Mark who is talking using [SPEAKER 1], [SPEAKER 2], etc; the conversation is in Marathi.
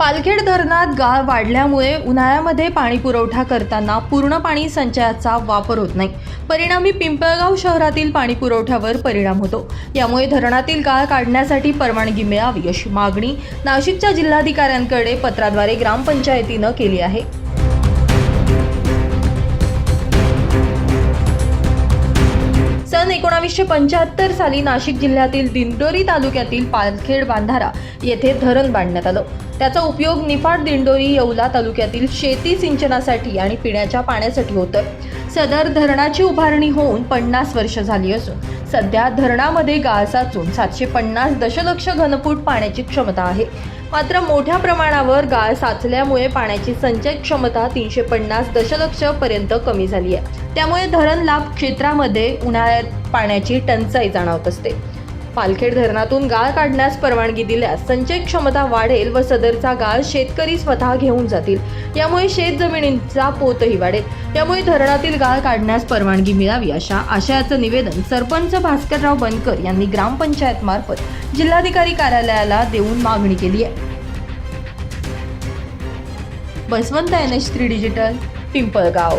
[SPEAKER 1] पालखेड धरणात गाळ वाढल्यामुळे उन्हाळ्यामध्ये पाणी पुरवठा करताना पूर्ण पाणी संचयाचा वापर होत नाही. परिणामी पिंपळगाव शहरातील पाणी पुरवठ्यावर परिणाम होतो. यामुळे धरणातील गाळ काढण्यासाठी परवानगी मिळावी अशी मागणी नाशिकच्या जिल्हाधिकाऱ्यांकडे पत्राद्वारे ग्रामपंचायतीनं केली आहे. सन एकोणावीसशे पंच्याहत्तर साली नाशिक जिल्ह्यातील दिंडोरी तालुक्यातील पालखेड बांधारा येथे धरण बांधण्यात आलं. त्याचा उपयोग निफाड दिंडोरी येवला तालुक्यातील शेती सिंचनासाठी आणि पिण्याच्या पाण्यासाठी होतं. सदर धरणाची उभारणी होऊन पन्नास वर्ष झाली असून सध्या धरणामध्ये गाळ साचून सातशे पन्नास दशलक्ष घनफूट पाण्याची क्षमता आहे. मात्र मोठ्या प्रमाणावर गाळ साचल्यामुळे पाण्याची संचय क्षमता तीनशे पन्नास दशलक्ष पर्यंत कमी झाली आहे. त्यामुळे धरण लाभ क्षेत्रामध्ये उन्हाळ्यात पाण्याची टंचाई जाणवत असते. पालखेड धरणातून गाळ काढण्यास परवानगी दिल्यास संचय क्षमता वाढेल व सदरचा गाळ शेतकरी स्वतः घेऊन जातील. यामुळे शेत जमिनींचा पोतही वाढेल. त्यामुळे धरणातील गाळ काढण्यास परवानगी मिळावी अशा आशयाचं निवेदन सरपंच भास्करराव बनकर यांनी ग्रामपंचायत मार्फत जिल्हाधिकारी कार्यालयाला देऊन मागणी केली आहे. Baswant N H three digital Pimpalgaon.